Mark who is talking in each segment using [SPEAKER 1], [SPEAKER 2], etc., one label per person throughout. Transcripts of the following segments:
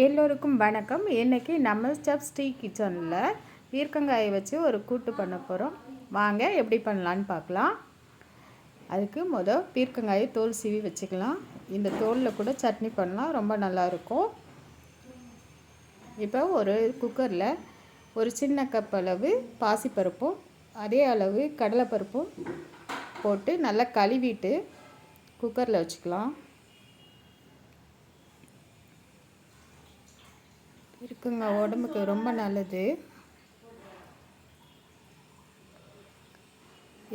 [SPEAKER 1] எல்லோருக்கும் வணக்கம். இன்றைக்கி நம்ம ஸ்டெப் ஸ்டீ கிச்சனில் பீர்க்கங்காயை வச்சு ஒரு கூட்டு பண்ண போகிறோம் வாங்க எப்படி பண்ணலான்னு பார்க்கலாம். அதுக்கு மொதல் பீர்க்கங்காயை தோல் சீவி வச்சுக்கலாம். இந்த தோலில் கூட சட்னி பண்ணலாம் ரொம்ப நல்லாயிருக்கும் இப்போ ஒரு குக்கரில் ஒரு சின்ன கப் அளவு பாசிப்பருப்பும் அதே அளவு கடலைப்பருப்பும் போட்டு நல்லா கழுவிட்டு குக்கரில் வச்சுக்கலாம். இருக்குங்க. உடம்புக்கு ரொம்ப நல்லது.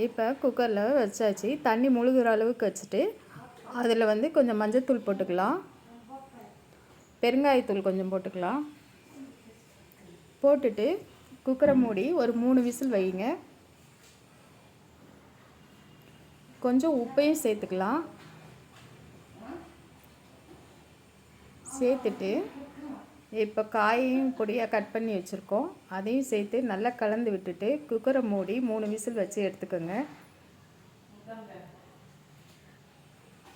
[SPEAKER 1] இப்போ குக்கரில் வச்சாச்சு. தண்ணி முழுகிற அளவுக்கு வச்சுட்டு அதில் வந்து கொஞ்சம் மஞ்சத்தூள் போட்டுக்கலாம். பெருங்காயத்தூள் கொஞ்சம் போட்டுக்கலாம். போட்டுட்டு குக்கரை மூடி ஒரு மூணு விசில் வைங்க. கொஞ்சம் உப்பையும் சேர்த்துக்கலாம். சேர்த்துட்டு இப்போ காயையும் பொடியாக கட் பண்ணி வச்சுருக்கோம். அதையும் சேர்த்து நல்லா கலந்து விட்டுட்டு குக்கரை மூடி மூணு விசில் வச்சு எடுத்துக்கோங்க.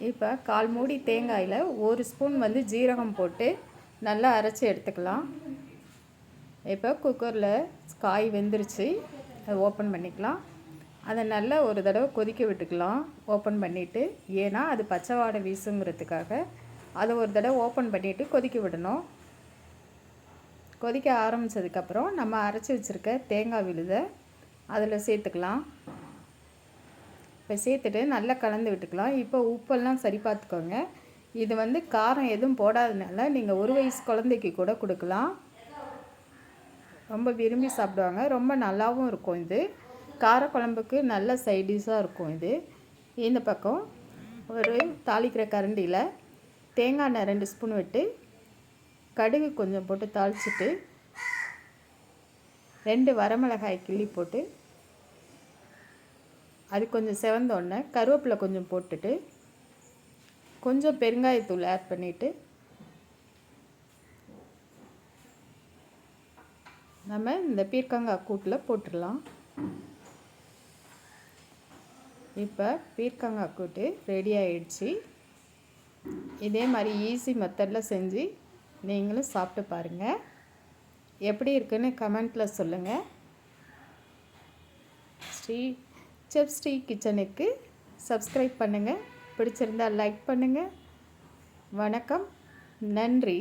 [SPEAKER 1] இப்போ கால் மூடி தேங்காயில் ஒரு ஸ்பூன் வந்து ஜீரகம் போட்டு நல்லா அரைச்சி எடுத்துக்கலாம். இப்போ குக்கரில் காய் வெந்துருச்சு அதை ஓப்பன் பண்ணிக்கலாம். அதை நல்லா ஒரு தடவை கொதிக்க விட்டுக்கலாம் ஓப்பன் பண்ணிவிட்டு ஏன்னா அது பச்சை வாடை வீசுங்கிறதுக்காக அதை ஒரு தடவை ஓப்பன் பண்ணிவிட்டு கொதிக்க விடணும். கொதிக்க ஆரம்பித்ததுக்கப்புறம் நம்ம அரைச்சி வச்சுருக்க தேங்காய் விழுதை அதில் சேர்த்துக்கலாம். இப்போ சேர்த்துட்டு நல்லா கலந்து விட்டுக்கலாம். இப்போ உப்பெல்லாம் சரி பார்த்துக்கோங்க. இது வந்து காரம் எதுவும் போடாதனால நீங்கள் ஒரு வயசு குழந்தைக்கு கூட கொடுக்கலாம். ரொம்ப விரும்பி சாப்பிடுவாங்க. ரொம்ப நல்லாவும் இருக்கும் இது. காரக்குழம்புக்கு நல்ல சைடிஷாக இருக்கும் இது. இந்த பக்கம் ஒரு தாளிக்கிற கரண்டியில் தேங்காய் எண்ணெய் ரெண்டு ஸ்பூன் விட்டு கடுகு கொஞ்சம் போட்டு தாளிச்சிட்டு ரெண்டு வரமிளகாய் கிள்ளி போட்டு அது கொஞ்சம் செவந்தோடனே கருவேப்பிலை கொஞ்சம் போட்டுட்டு கொஞ்சம் பெருங்காயத்தூள் ஆட் பண்ணிவிட்டு நம்ம இந்த பீர்க்கங்காய் கூட்டில் போட்டுடலாம். இப்போ பீர்க்கங்காய் கூட்டு ரெடி ஆயிடுச்சு. இதே மாதிரி ஈஸி மெத்தடில் செஞ்சு நீங்களும் சாப்பிட்டு பாருங்கள் எப்படி இருக்குன்னு கமெண்ட்டில் சொல்லுங்கள் ஸ்ரீ செப் ஸ்ரீ கிச்சனுக்கு சப்ஸ்கிரைப் பண்ணுங்கள் பிடிச்சிருந்தால் லைக் பண்ணுங்கள் வணக்கம். நன்றி.